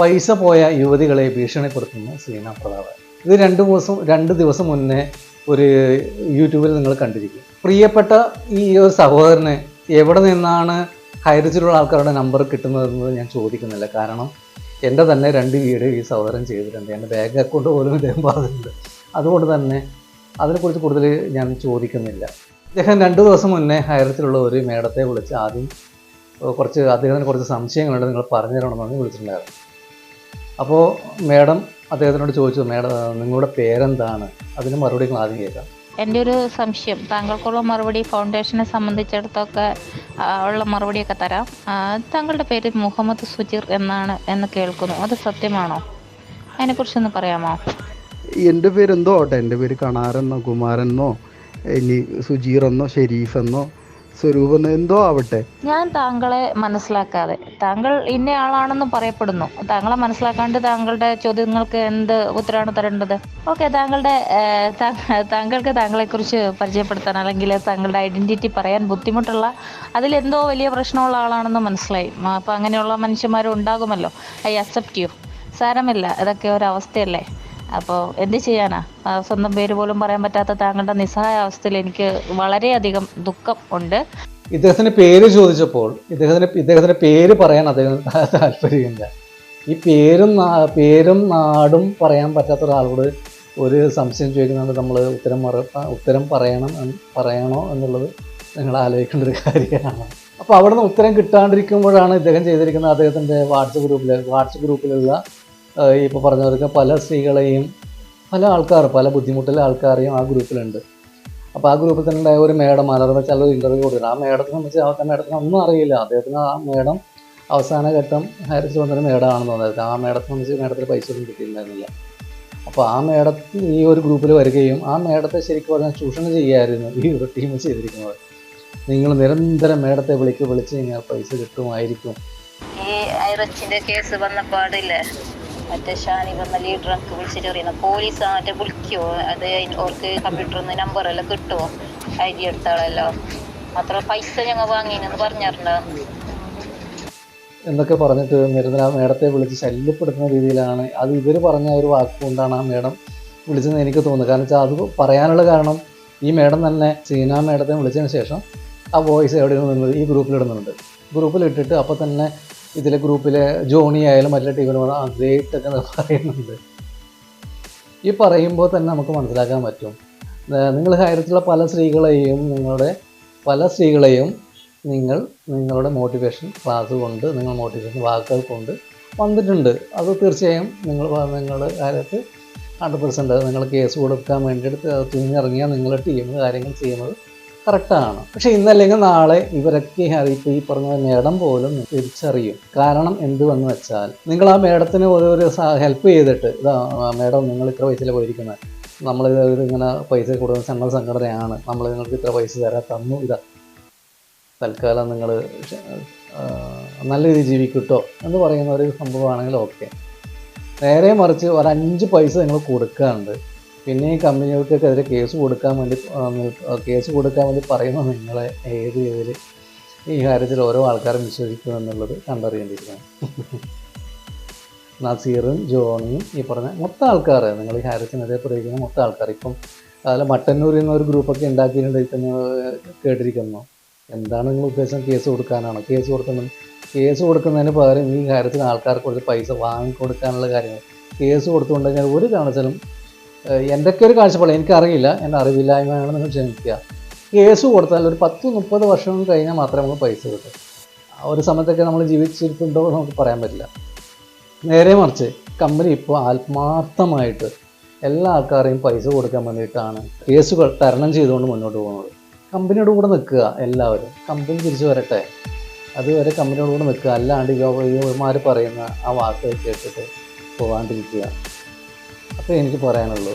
പൈസ പോയ യുവതികളെ ഭീഷണിപ്പെടുത്തുന്ന സീന പ്രതാപ് ഇത് രണ്ട് ദിവസം രണ്ട് ദിവസം മുന്നേ ഒരു യൂട്യൂബിൽ നിങ്ങൾ കണ്ടിരിക്കും. പ്രിയപ്പെട്ട ഈ ഒരു സഹോദരന് എവിടെ നിന്നാണ് ഹൈറിച്ചിലുള്ള ആൾക്കാരുടെ നമ്പർ കിട്ടുന്നതെന്ന് ഞാൻ ചോദിക്കുന്നില്ല. കാരണം എന്റെ തന്നെ രണ്ട് വീഡിയോ ഈ സഹോദരൻ ചെയ്തിട്ടുണ്ട്. എന്റെ ബാങ്ക് അക്കൗണ്ട് പോലും ഇദ്ദേഹം പറഞ്ഞിട്ടുണ്ട്. അതുകൊണ്ട് തന്നെ അതിനെക്കുറിച്ച് കൂടുതൽ ഞാൻ ചോദിക്കുന്നില്ല. അദ്ദേഹം രണ്ട് ദിവസം മുന്നേ ഹൈറിച്ചിലുള്ള ഒരു മേഡത്തെ വിളിച്ച് ആദ്യം കുറച്ച് അദ്ദേഹത്തിന് കുറച്ച് സംശയങ്ങളുണ്ട്. നിങ്ങൾ പറഞ്ഞു തരണമെന്ന് വിളിച്ചിട്ടുണ്ടായിരുന്നു. അപ്പോൾ മേഡം അദ്ദേഹത്തിനോട് ചോദിച്ചു മേഡം നിങ്ങളുടെ പേരെന്താണ്? അതിന് മറുപടി നിങ്ങൾ ആദ്യം കേൾക്കാം. എന്റെ ഒരു സംശയം. താങ്കൾക്കുള്ള മറുപടി ഫൗണ്ടേഷനെ സംബന്ധിച്ചിടത്തൊക്കെ ഉള്ള മറുപടിയൊക്കെ തരാം. താങ്കളുടെ പേര് മുഹമ്മദ് സുജീർ എന്നാണ് എന്ന് കേൾക്കുന്നു. അത് സത്യമാണോ? അതിനെക്കുറിച്ചൊന്ന് പറയാമോ? എന്റെ പേരെന്തോ ആട്ടെ എന്റെ പേര് കണാരെന്നോ കുമാരെന്നോ ഇനി സുജീറെന്നോ ഷെരീഫെന്നോ സ്വരൂപെന്നോ എന്തോ ആവട്ടെ. ഞാൻ താങ്കളെ മനസ്സിലാക്കാതെ. താങ്കൾ ഇന്ന ആളാണെന്ന് പറയപ്പെടുന്നു. താങ്കളെ മനസ്സിലാക്കാണ്ട് താങ്കളുടെ ചോദ്യങ്ങൾക്ക് എന്ത് ഉത്തരമാണ് തരേണ്ടത്? ഓക്കെ താങ്കളുടെ താങ്കൾക്ക് താങ്കളെ കുറിച്ച് പരിചയപ്പെടുത്താൻ അല്ലെങ്കിൽ താങ്കളുടെ ഐഡന്റിറ്റി പറയാൻ ബുദ്ധിമുട്ടുള്ള അതിലെന്തോ വലിയ പ്രശ്നമുള്ള ആളാണെന്ന് മനസ്സിലായി. അപ്പൊ അങ്ങനെയുള്ള മനുഷ്യന്മാരും ഉണ്ടാകുമല്ലോ. I accept you. സാരമില്ല. അതൊക്കെ ഒരവസ്ഥയല്ലേ അപ്പോൾ എന്ത് ചെയ്യാനാ? സ്വന്തം പേര് പോലും പറയാൻ പറ്റാത്ത താങ്കളുടെ നിസ്സഹായ അവസ്ഥയിൽ എനിക്ക് വളരെയധികം ദുഃഖം ഉണ്ട്. ഇദ്ദേഹത്തിന്റെ പേര് ചോദിച്ചപ്പോൾ ഇദ്ദേഹത്തിന്റെ ഇദ്ദേഹത്തിന്റെ പേര് പറയാൻ അദ്ദേഹം താല്പര്യമില്ല. ഈ പേരും പേരും നാടും പറയാൻ പറ്റാത്ത ഒരാളോട് ഒരു സംശയം ചോദിക്കുന്നുണ്ട് നമ്മൾ ഉത്തരം മറ ഉത്തരം പറയണം പറയണോ എന്നുള്ളത് നിങ്ങൾ ആലോചിക്കേണ്ട ഒരു കാര്യമാണ്. അപ്പോൾ അവിടെ നിന്ന് ഉത്തരം കിട്ടാണ്ടിരിക്കുമ്പോഴാണ് ഇദ്ദേഹം ചെയ്തിരിക്കുന്നത് അദ്ദേഹത്തിന്റെ വാട്സപ്പ് ഗ്രൂപ്പിൽ വാട്സപ്പ് ഗ്രൂപ്പിലുള്ള ഇപ്പോൾ പറഞ്ഞവർക്ക് പല സ്ത്രീകളെയും പല ആൾക്കാർ പല ബുദ്ധിമുട്ടുള്ള ആൾക്കാരെയും ആ ഗ്രൂപ്പിലുണ്ട്. അപ്പോൾ ആ ഗ്രൂപ്പിൽ തന്നെ ഉണ്ടായ ഒരു മേഡം മലർന്ന് വെച്ചാൽ ഒരു ഇന്റർവ്യൂ കൊടുക്കുന്നത് ആ മേഡത്തിനെ സംബന്ധിച്ച് ആ മേഡത്തിന് ഒന്നും അറിയില്ല. അദ്ദേഹത്തിന് ആ മേഡം അവസാന ഘട്ടം ഹയർ വന്നൊരു മേഡമാണെന്ന് തോന്നുന്നത് ആ മേഡത്തെ സംബന്ധിച്ച് മേഡത്തിന് പൈസ ഒന്നും കിട്ടിയിട്ടുണ്ടായിരുന്നില്ല. അപ്പോൾ ആ മേഡത്തിൽ ഈ ഒരു ഗ്രൂപ്പിൽ വരികയും ആ മേഡത്തെ ശരിക്കും പറഞ്ഞാൽ ചൂഷണം ചെയ്യായിരുന്നു ഈ ഒരു ടീം ചെയ്തിരിക്കുന്നത്. നിങ്ങൾ നിരന്തരം മേഡത്തെ വിളിക്ക് വിളിച്ച് കഴിഞ്ഞാൽ പൈസ കിട്ടുമായിരിക്കും. ഈ ഐറച്ചിന്റെ കേസ് വന്ന പാടില്ലേ? മറ്റേ ഷാനി വന്ന ഡ്രങ്ക് വിളിച്ചിട്ട് പറയുന്നത് പോലീസ് മറ്റേ വിളിക്കുമോ അത് ഓർക്ക് കമ്പ്യൂട്ടറിൽ നിന്ന് നമ്പർ എല്ലാം കിട്ടുമോ ഐ ഡി എടുത്താളല്ലോ. അത്ര പൈസ ഞങ്ങൾ വാങ്ങിയെന്ന് പറഞ്ഞിട്ടുണ്ട് എന്നൊക്കെ പറഞ്ഞിട്ട് നിരന്തരം ആ മേഡത്തെ വിളിച്ച് ശല്യപ്പെടുത്തുന്ന രീതിയിലാണ്. അത് ഇവർ പറഞ്ഞ ഒരു വാക്കുകൊണ്ടാണ് ആ മേഡം വിളിച്ചതെന്ന് എനിക്ക് തോന്നുന്നത് കാരണം വെച്ചാൽ അത് പറയാനുള്ള കാരണം ഈ മേഡം തന്നെ ചീന മേഡത്തെ വിളിച്ചതിന് ശേഷം ആ വോയിസ് എവിടെ നിന്നത് ഈ ഗ്രൂപ്പിലിടുന്നുണ്ട് ഗ്രൂപ്പിലിട്ടിട്ട് അപ്പോൾ തന്നെ ഇതിലെ ഗ്രൂപ്പിലെ ജോണി ആയാലും മറ്റേ ഗ്രേറ്റ് ഒക്കെ പറയുന്നുണ്ട്. ഈ പറയുമ്പോൾ തന്നെ നമുക്ക് മനസ്സിലാക്കാൻ പറ്റും. നിങ്ങൾ ഹയറത്തിലുള്ള പല സ്ത്രീകളെയും നിങ്ങളുടെ പല സ്ത്രീകളെയും നിങ്ങൾ നിങ്ങളുടെ മോട്ടിവേഷൻ ക്ലാസ് കൊണ്ട് നിങ്ങൾ മോട്ടിവേഷൻ വാക്കുകൾ കൊണ്ട് വന്നിട്ടുണ്ട്. അത് തീർച്ചയായും നിങ്ങൾ നിങ്ങളുടെ കാര്യത്ത് ഹൺഡ്രഡ് പെർസെന്റ് നിങ്ങൾ കേസ് കൊടുക്കാൻ വേണ്ടിയിട്ട് തുന്നിറങ്ങിയാൽ നിങ്ങളുടെ ടീം കാര്യങ്ങൾ ചെയ്യുന്നത് കറക്റ്റാണ്. പക്ഷെ ഇന്നല്ലെങ്കിൽ നാളെ ഇവരൊക്കെ അറിയിപ്പ് ഈ പറഞ്ഞ മേഡം പോലും തിരിച്ചറിയും. കാരണം എന്തുവെന്ന് വെച്ചാൽ നിങ്ങൾ ആ മേഡത്തിന് ഒരു ഹെൽപ്പ് ചെയ്തിട്ട് ഇതാ മേഡം നിങ്ങൾ ഇത്ര പൈസയിൽ പോയിരിക്കുന്നത്. നമ്മൾ ഇങ്ങനെ പൈസ കൊടുക്കുന്ന സന്നദ്ധ സംഘടനയാണ്. നമ്മൾ നിങ്ങൾക്ക് ഇത്ര പൈസ തരാൻ തന്നു ഇതാ. തൽക്കാലം നിങ്ങൾ നല്ല രീതിയിൽ ജീവിക്കട്ടോ എന്ന് പറയുന്ന ഒരു സംഭവമാണെങ്കിൽ ഓക്കെ. നേരെ മറിച്ച് ഒരു അഞ്ച് പൈസ നിങ്ങൾ കൊടുക്കാറുണ്ട് പിന്നെ ഈ കമ്പനികൾക്കെതിരെ കേസ് കൊടുക്കാൻ വേണ്ടി കേസ് കൊടുക്കാൻ വേണ്ടി പറയുന്ന നിങ്ങളെ ഏത് രീതിയിൽ ഈ കാര്യത്തിൽ ഓരോ ആൾക്കാരും വിശ്വസിക്കും എന്നുള്ളത് കണ്ടറിയേണ്ടിയിരിക്കണം നസീറും ജോണിയും ഈ പറഞ്ഞ മൊത്തം ആൾക്കാർ നിങ്ങൾ ഈ ഹാരിസിനെതിരെ പ്രയോഗിക്കുന്ന മൊത്തം ആൾക്കാർ ഇപ്പം അതിൽ മട്ടന്നൂരിൽ നിന്ന് ഒരു ഗ്രൂപ്പൊക്കെ തന്നെ കേട്ടിരിക്കുന്നു. എന്താണ് നിങ്ങൾ ഉദ്ദേശം? കേസ് കൊടുക്കാനാണോ? കേസ് കൊടുക്കുന്നത് കേസ് കൊടുക്കുന്നതിന് പകരം ഈ കാര്യത്തിൽ ആൾക്കാർക്ക് കുറച്ച് പൈസ വാങ്ങിക്കൊടുക്കാനുള്ള കാര്യങ്ങൾ. കേസ് കൊടുത്തുകൊണ്ടെങ്കിൽ ഒരു കാരണത്തിലും എന്തൊക്കെ ഒരു കാഴ്ചപ്പാട്? എനിക്കറിയില്ല. എന്റെ അറിവില്ലായ്മയാണ് നിങ്ങൾ ക്ഷമിക്കുക കേസ് കൊടുത്താൽ ഒരു പത്ത് മുപ്പത് വർഷം കഴിഞ്ഞാൽ മാത്രമേ നമുക്ക് പൈസ കിട്ടൂ. ആ ഒരു സമയത്തൊക്കെ നമ്മൾ ജീവിച്ചിരിക്കുന്നുണ്ടോ എന്ന് നമുക്ക് പറയാൻ പറ്റില്ല. നേരെ മറിച്ച് കമ്പനി ഇപ്പോൾ ആത്മാർത്ഥമായിട്ട് എല്ലാ ആൾക്കാരെയും പൈസ കൊടുക്കാൻ വേണ്ടിയിട്ടാണ് കേസുകൾ തരണം ചെയ്തുകൊണ്ട് മുന്നോട്ട് പോകുന്നത്. കമ്പനിയോട് കൂടെ നിൽക്കുക എല്ലാവരും. കമ്പനി തിരിച്ചു വരട്ടെ. അതുവരെ കമ്പനിയോട് കൂടെ നിൽക്കുക. അല്ലാണ്ട് യുവമാർ പറയുന്ന ആ വാക്കുകൾ കേട്ടിട്ട് പോകാണ്ടിരിക്കുക അപ്പോൾ എനിക്ക് പറയാനുള്ളൂ.